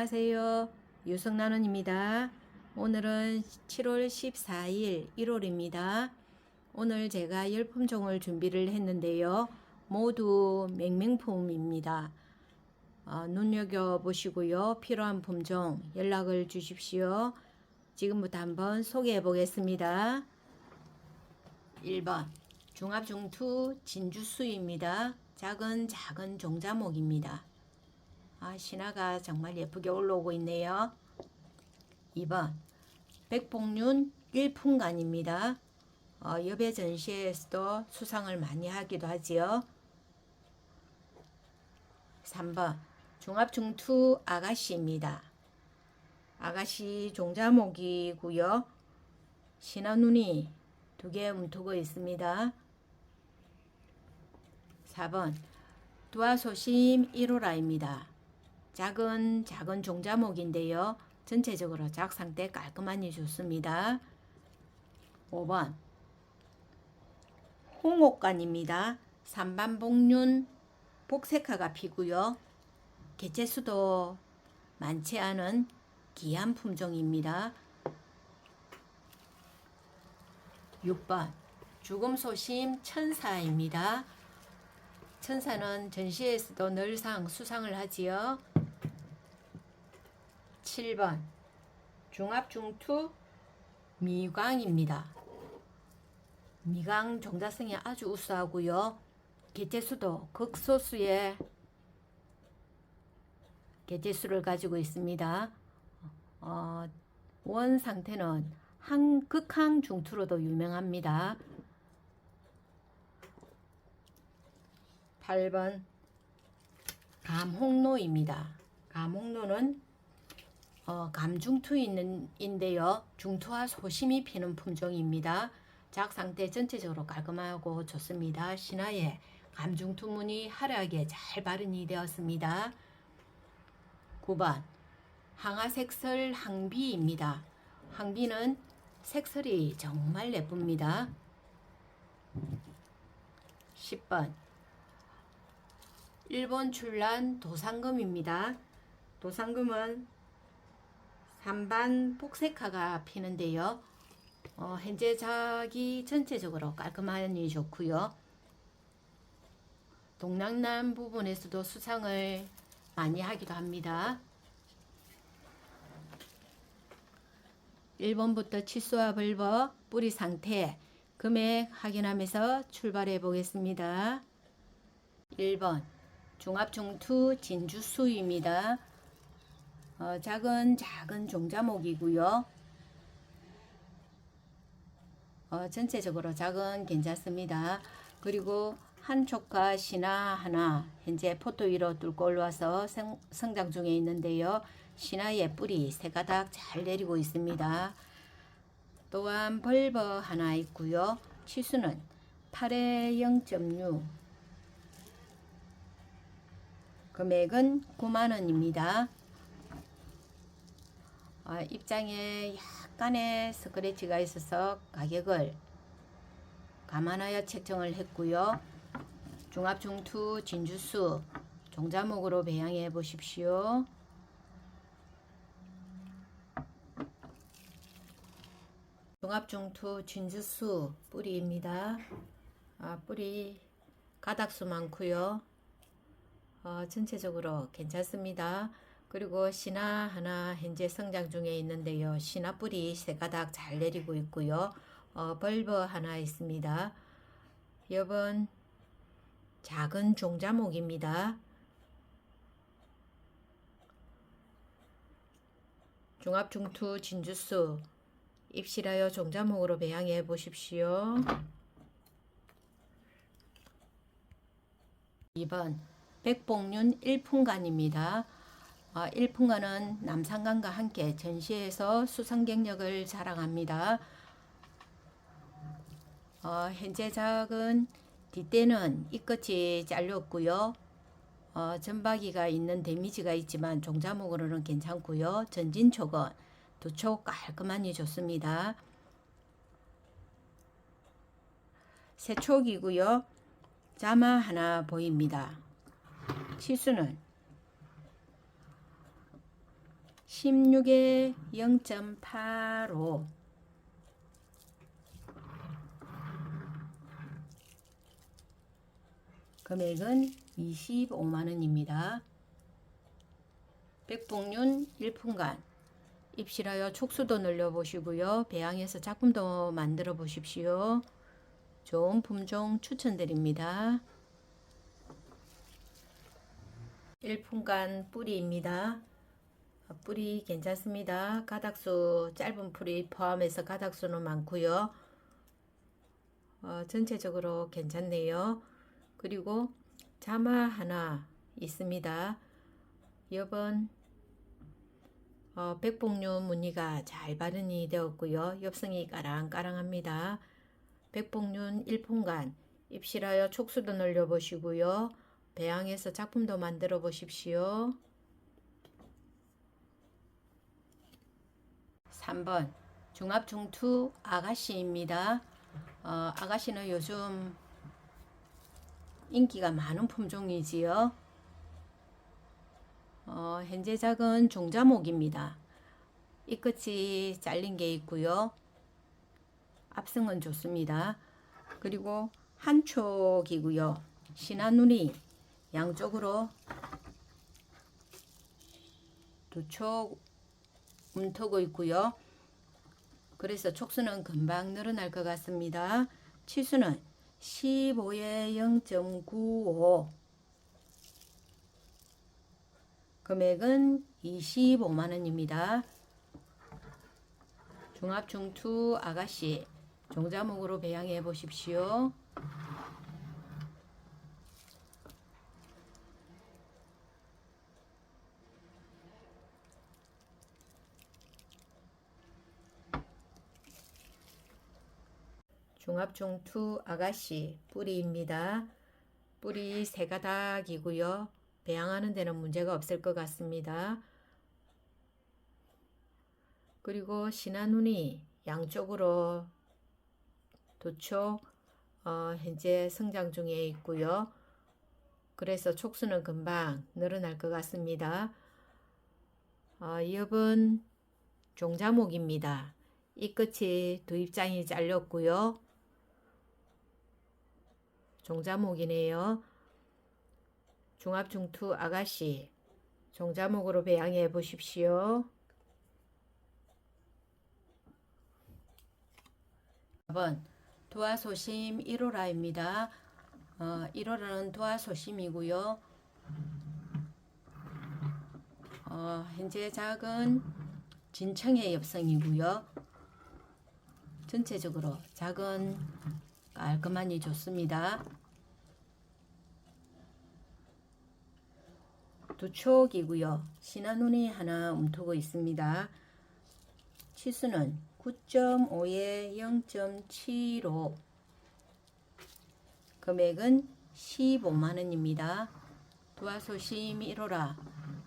안녕하세요. 유성나눔입니다. 오늘은 7월 14일 1월입니다. 오늘 제가 열품종을 준비를 했는데요. 모두 맹맹품입니다. 어, 눈여겨보시고요. 필요한 품종 연락을 주십시오. 지금부터 한번 소개해 보겠습니다. 1번 중합중투 진주수입니다. 작은 작은 종자목입니다. 아, 신화가 정말 예쁘게 올라오고 있네요. 2번 백봉륜 일풍간입니다. 어, 여배 전시회에서도 수상을 많이 하기도 하지요. 3번 중합중투 아가씨입니다. 아가씨 종자목이고요. 신화눈이 두 개 움트고 있습니다. 4번 두화소심 1호라입니다. 작은 작은 종자목인데요. 전체적으로 작 상태 깔끔하니 좋습니다. 5번 홍옥간입니다. 삼반복륜 복색화가 피고요. 개체수도 많지 않은 귀한 품종입니다. 6번 죽음소심 천사입니다. 천사는 전시에서도 늘상 수상을 하지요. 7번 중합중투 미광입니다. 미광 종자성이 아주 우수하고요. 개체수도 극소수의 개체수를 가지고 있습니다. 어, 원 상태는 한 극항 중투로도 유명합니다. 8번 감홍로입니다. 감홍로는 어, 감중투 있는 인데요. 중투와 소심이 피는 품종입니다. 작 상태 전체적으로 깔끔하고 좋습니다. 신화에 감중투문이 화려하게 잘 발현이 되었습니다. 9번 항아색설 항비입니다. 항비는 색설이 정말 예쁩니다. 10번 일본 출란 도상금입니다. 도상금은 산반 복색화가 피는데요. 어, 현재 작이 전체적으로 깔끔하니 좋고요. 동남남 부분에서도 수상을 많이 하기도 합니다. 1번부터 치수와 벌버 뿌리 상태 금액 확인하면서 출발해 보겠습니다. 1번 중합중투 진주수입니다. 어, 작은 작은 종자목이고요. 어, 전체적으로 작은 괜찮습니다. 그리고 한쪽과 신화 하나 현재 포토 위로 뚫고 올라와서 성, 성장 중에 있는데요. 신화의 뿌리 세 가닥 잘 내리고 있습니다. 또한 벌버 하나 있고요. 치수는 8에 0.6 금액은 9만원입니다. 어, 입장에 약간의 스크래치가 있어서 가격을 감안하여 책정을 했고요. 중합중투 진주수 종자목으로 배양해 보십시오. 중합중투 진주수 뿌리입니다. 아, 뿌리 가닥수 많고요. 어, 전체적으로 괜찮습니다. 그리고 신화 하나 현재 성장 중에 있는데요. 신화 뿌리 세 가닥 잘 내리고 있고요. 어, 벌버 하나 있습니다. 여번 작은 종자목입니다. 중합중투 진주수 입실하여 종자목으로 배양해 보십시오. 2번 백봉륜 일풍간입니다. 어, 일풍간은 남산간과 함께 전시에서 수상 경력을 자랑합니다. 어, 현재 작은 뒷대는 이끝이 잘렸고요. 어, 전박이가 있는 데미지가 있지만 종자목으로는 괜찮고요. 전진촉은 두촉 깔끔하니 좋습니다. 세 촉이고요. 자마 하나 보입니다. 치수는 16에 0.85 금액은 25만 원입니다. 백봉륜 1분간 입실하여 촉수도 늘려보시고요. 배양해서 작품도 만들어 보십시오. 좋은 품종 추천드립니다. 1분간 뿌리입니다. 뿌리 괜찮습니다. 가닥수 짧은 풀이 포함해서 가닥수는 많고요. 어, 전체적으로 괜찮네요. 그리고 자마 하나 있습니다. 여번 어, 백봉류 무늬가 잘 발현이 되었고요. 엽성이 까랑까랑합니다. 백봉륜 1분간 입실하여 촉수도 늘려보시고요. 배양해서 작품도 만들어 보십시오. 3번 중합중투 아가씨입니다. 어, 아가씨는 요즘 인기가 많은 품종이지요. 어, 현재 작은 종자목입니다. 이 끝이 잘린 게 있고요. 압승은 좋습니다. 그리고 한촉이고요. 신한눈이 양쪽으로 두촉 움트고 있고요. 그래서 촉수는 금방 늘어날 것 같습니다. 치수는 15에 0.95 금액은 25만 원입니다. 중합중투 아가씨 종자목으로 배양해 보십시오. 중합중투 아가씨 뿌리입니다. 뿌리 세 가닥이고요. 배양하는 데는 문제가 없을 것 같습니다. 그리고 신한운이 양쪽으로 도촉 어, 현재 성장 중에 있고요. 그래서 촉수는 금방 늘어날 것 같습니다. 어, 이업은 종자목입니다. 이 끝이 두 입장이 잘렸고요. 종자목이네요. 중합중투 아가씨 종자목으로 배양해 보십시오. 4번 도화소심 1호라입니다. 어, 1호라는 도화소심이고요. 어, 현재 작은 진청의 엽성이고요. 전체적으로 작은 깔끔하니 좋습니다. 두 촉이고요. 신한운이 하나 움트고 있습니다. 치수는 9.5에 0.75 금액은 15만원입니다. 도화소심 1호라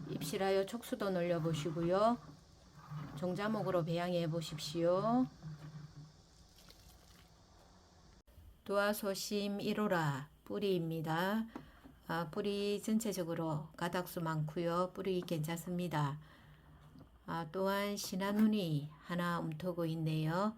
입실하여 촉수도 늘려보시고요. 종자목으로 배양해 보십시오. 도화소심 1호라 뿌리입니다. 아, 뿌리 전체적으로 가닥수 많고요. 뿌리 괜찮습니다. 아, 또한 신한운이 하나 움트고 있네요.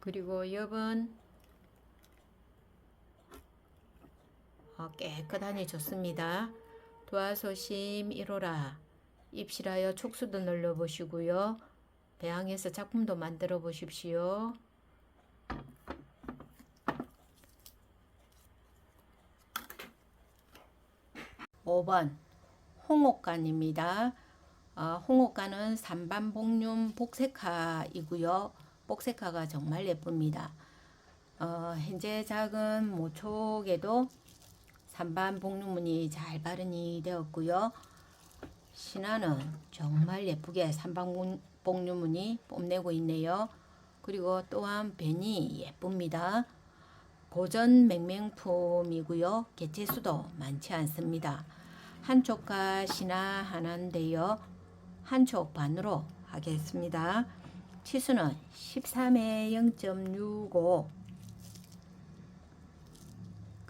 그리고 옆은 어, 깨끗하니 좋습니다. 도화소심 1호라 입실하여 촉수도 늘려보시고요. 배양해서 작품도 만들어 보십시오. (5번) 홍옥간입니다. 어, 홍옥간은 삼반복륜 복색화이고요. 복색화가 정말 예쁩니다. 어, 현재 작은 모촉에도 삼반 복륜문이 잘 발현이 되었고요. 신화는 정말 예쁘게 삼반 복륜문이 뽐내고 있네요. 그리고 또한 벤이 예쁩니다. 고전 맹맹품이고요. 개체수도 많지 않습니다. 한쪽과 신화 하나인데요. 한쪽 반으로 하겠습니다. 치수는 13에 0.65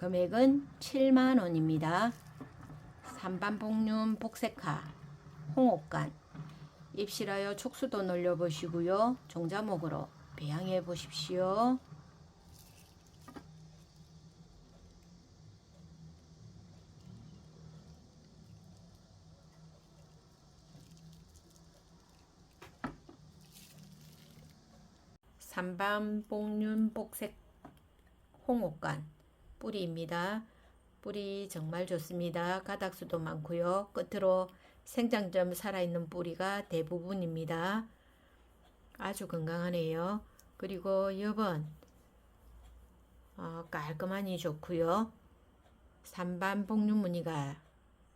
금액은 7만 원입니다. 삼반복륜 복색화 홍옥간 입실하여 촉수도 놀려보시고요. 종자목으로 배양해 보십시오. 삼반 복륜 복색 홍옥간 뿌리입니다. 뿌리 정말 좋습니다. 가닥수도 많고요. 끝으로 생장점 살아있는 뿌리가 대부분입니다. 아주 건강하네요. 그리고 여번 어, 깔끔하니 좋고요. 삼반 복륜 무늬가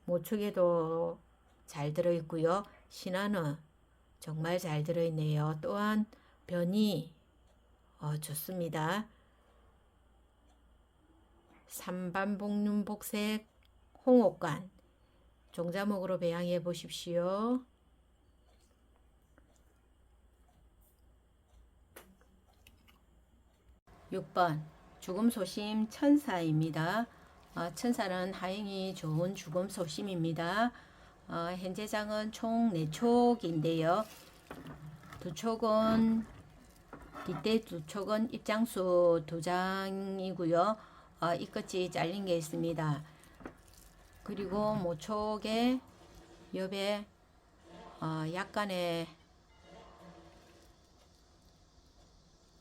모축에도 잘 들어있고요. 신화는 정말 잘 들어있네요. 또한 변이 어, 좋습니다. 삼반복륜 복색 홍옥간 종자목으로 배양해 보십시오. 육번 죽음 소심 천사입니다. 어, 천사는 하행이 좋은 죽음 소심입니다. 어, 현재 장은 총 4촉인데요. 두 촉은 뒷대 두 촉은 입장수 두 장이고요. 어, 이 끝이 잘린 게 있습니다. 그리고 모촉에 옆에 어, 약간의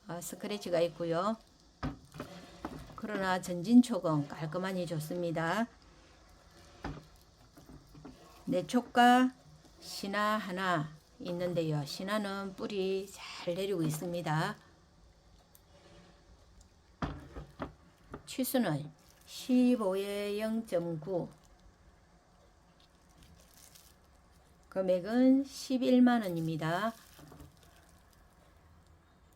어, 스크래치가 있고요. 그러나 전진촉은 깔끔하니 좋습니다. 내촉과 신화 하나 있는데요. 신화는 뿌리 잘 내리고 있습니다. 치수는 15에 0.9 금액은 11만원입니다.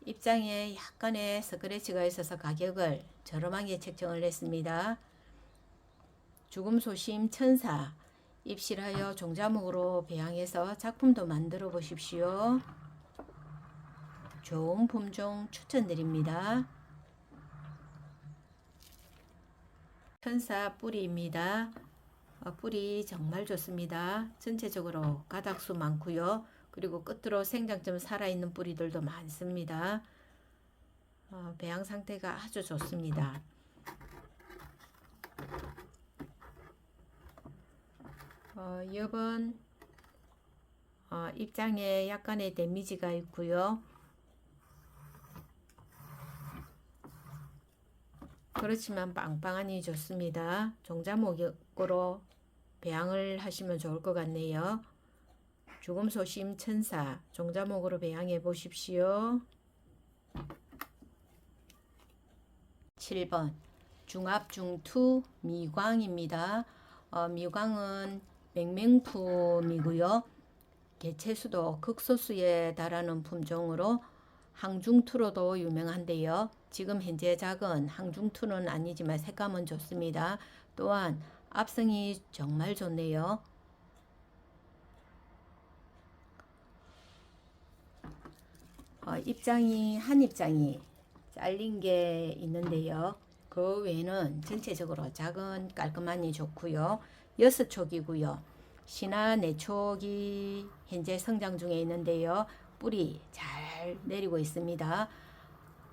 입장에 약간의 스크래치가 있어서 가격을 저렴하게 책정을 했습니다. 죽음 소심 천사 입실하여 종자목으로 배양해서 작품도 만들어 보십시오. 좋은 품종 추천드립니다. 천사 뿌리입니다. 어, 뿌리 정말 좋습니다. 전체적으로 가닥수 많고요. 그리고 끝으로 생장점 살아있는 뿌리들도 많습니다. 어, 배양 상태가 아주 좋습니다. 어, 여번 어, 입장에 약간의 데미지가 있고요. 그렇지만 빵빵하니 좋습니다. 종자목으로 배양을 하시면 좋을 것 같네요. 죽음 소심 천사 종자목으로 배양해 보십시오. 7번 중압중투 미광입니다. 어, 미광은 맹맹품이고요. 개체수도 극소수에 달하는 품종으로 항중투로도 유명한데요. 지금 현재 작은 항중투는 아니지만 색감은 좋습니다. 또한 압성이 정말 좋네요. 어, 입장이 한 입장이 잘린 게 있는데요. 그 외에는 전체적으로 작은 깔끔하니 좋고요. 여섯 촉이고요. 신화 네 촉이 현재 성장 중에 있는데요. 뿌리 잘 내리고 있습니다.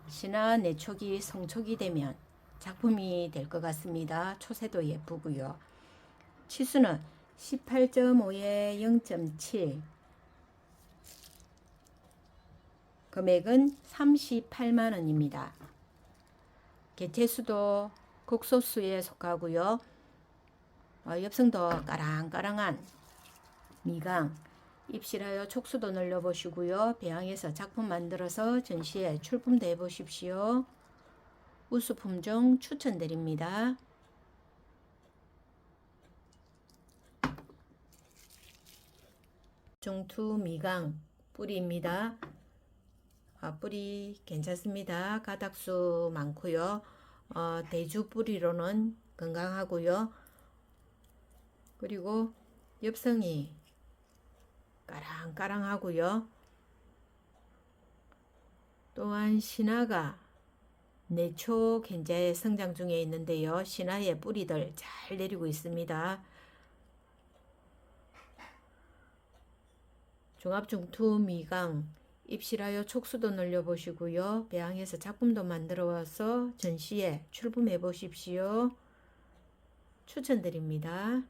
신화 네 촉이 성촉이 되면 작품이 될 것 같습니다. 초세도 예쁘고요. 치수는 18.5에 0.7 금액은 38만 원입니다. 개체수도 극소수에 속하고요. 어, 엽성도 까랑까랑한 미강 입실하여 촉수도 늘려보시고요. 배양해서 작품 만들어서 전시에 출품도 해보십시오. 우수 품종 추천드립니다. 중투 미강 뿌리입니다. 아, 뿌리 괜찮습니다. 가닥수 많고요. 어, 대주 뿌리로는 건강하고요. 그리고 엽성이 까랑까랑하고요. 또한 신화가 내초 현재 성장 중에 있는데요. 신화의 뿌리들 잘 내리고 있습니다. 종합중투 미강 입실하여 촉수도 늘려보시고요. 배양해서 작품도 만들어 와서 전시에 출품해 보십시오. 추천드립니다.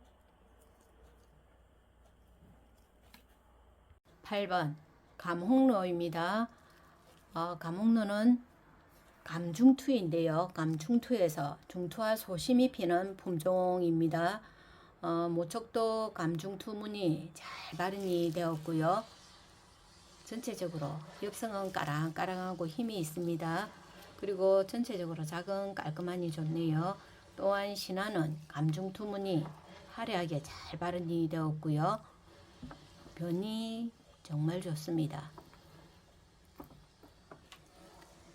8번 감홍로입니다. 어, 감홍로는 감중투인데요. 감중투에서 중투와 소심이 피는 품종입니다. 어, 모척도 감중투문이 잘 발현이 되었고요. 전체적으로 엽성은 까랑까랑하고 힘이 있습니다. 그리고 전체적으로 작은 깔끔하니 좋네요. 또한 신화는 감중투문이 화려하게 잘 발현이 되었고요. 변이 정말 좋습니다.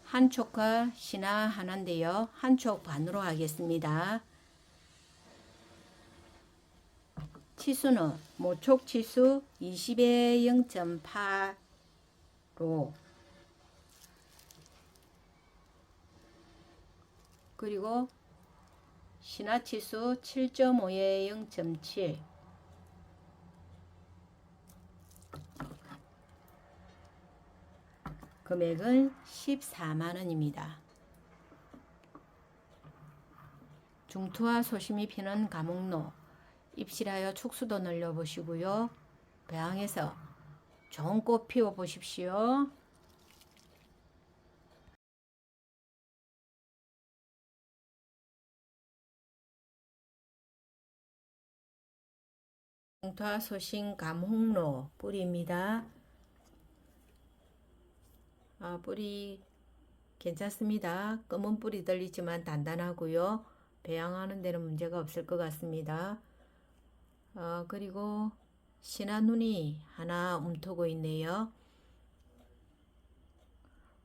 한쪽과 신화 하나인데요. 한쪽 반으로 하겠습니다. 치수는 모촉 치수 20에 0.8로 그리고 신화 치수 7.5에 0.7 금액은 14만 원입니다. 중투와 소심이 피는 감옥로 입실하여 축수도 늘려 보시고요. 배양해서 좋은 꽃 피워 보십시오. 중투와 소심 감홍로 뿌리입니다. 아, 뿌리 괜찮습니다. 검은 뿌리 들리지만 단단하고요. 배양하는 데는 문제가 없을 것 같습니다. 어, 그리고 신한 눈이 하나 움트고 있네요.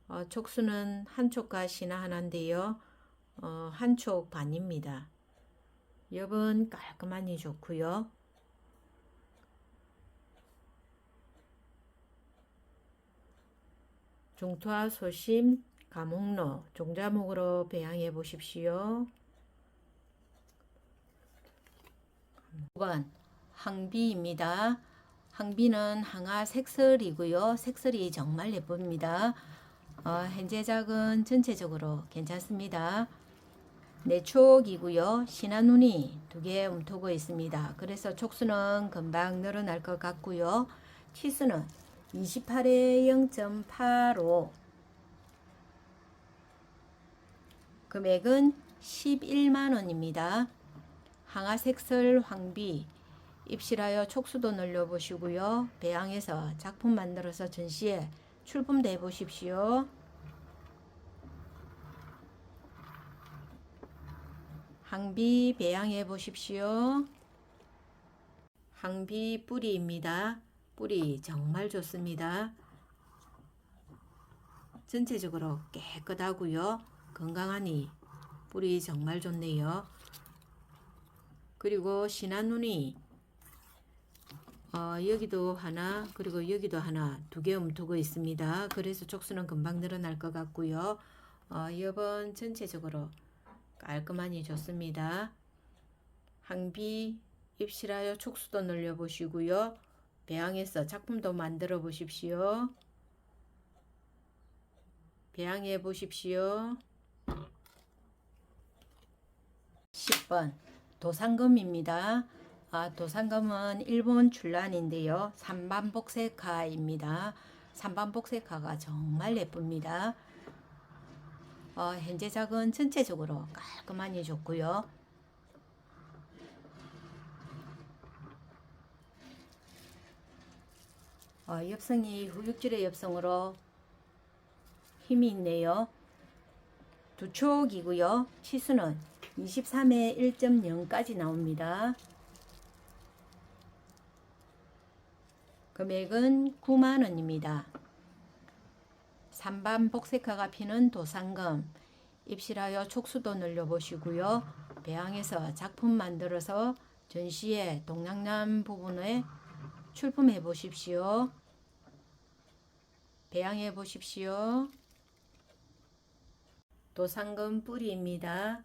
어, 촉수는 한쪽과 신화 하나인데요. 어, 한쪽 반입니다. 엽은 깔끔하니 좋고요. 중투와 소심, 감옥로, 종자목으로 배양해 보십시오. 5번 항비입니다. 항비는 항아 색설이고요. 색설이 정말 예쁩니다. 어, 현재 작은 전체적으로 괜찮습니다. 내촉이고요. 신한눈이 두 개 움트고 있습니다. 그래서 촉수는 금방 늘어날 것 같고요. 치수는 28에 0.85 금액은 11만 원입니다. 항아색설 황비 입실하여 촉수도 늘려보시고요. 배양해서 작품 만들어서 전시에 출품돼 보십시오. 항비 배양해 보십시오. 항비 뿌리입니다. 뿌리 정말 좋습니다. 전체적으로 깨끗하고요. 건강하니 뿌리 정말 좋네요. 그리고 신한눈이 어, 여기도 하나 그리고 여기도 하나 두 개 움트고 있습니다. 그래서 촉수는 금방 늘어날 것 같고요. 어, 여번 전체적으로 깔끔하니 좋습니다. 항비 입실하여 촉수도 늘려보시고요. 배양해서 작품도 만들어 보십시오. 배양해 보십시오. 10번 도상금입니다. 아, 도상금은 일본 출란인데요. 삼반복색화입니다. 삼반복색화가 정말 예쁩니다. 어, 현재 작은 전체적으로 깔끔하니 좋고요. 어, 엽성이 후육질의 엽성으로 힘이 있네요. 두 촉이고요. 치수는 23에 1.0까지 나옵니다. 금액은 9만원입니다. 3반 복색화가 피는 도상금 입실하여 촉수도 늘려보시고요. 배양해서 작품 만들어서 전시에 동양남 부분에 출품해 보십시오. 배양해 보십시오. 도상금 뿌리입니다.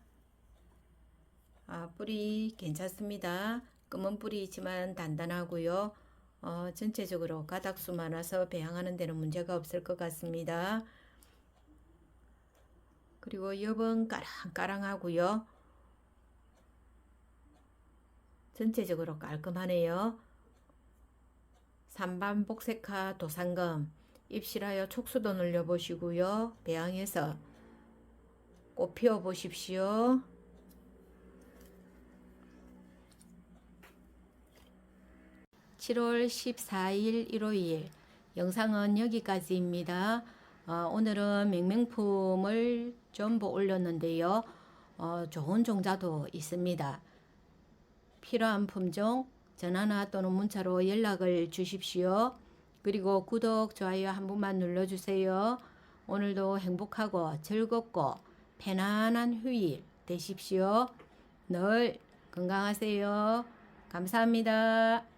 아, 뿌리 괜찮습니다. 검은 뿌리이지만 단단하고요. 어, 전체적으로 가닥수 많아서 배양하는 데는 문제가 없을 것 같습니다. 그리고 엽은 까랑까랑하고요. 전체적으로 깔끔하네요. 산반 복색화 도상금 입실하여 촉수도 눌려보시고요. 배양해서 꽃 피워 보십시오. (7월 14일) 일요일 영상은 여기까지입니다. 어, 오늘은 맹맹품을 전부 올렸는데요. 어, 좋은 종자도 있습니다. 필요한 품종 전화나 또는 문자로 연락을 주십시오. 그리고 구독, 좋아요 한 번만 눌러주세요. 오늘도 행복하고 즐겁고 편안한 휴일 되십시오. 늘 건강하세요. 감사합니다.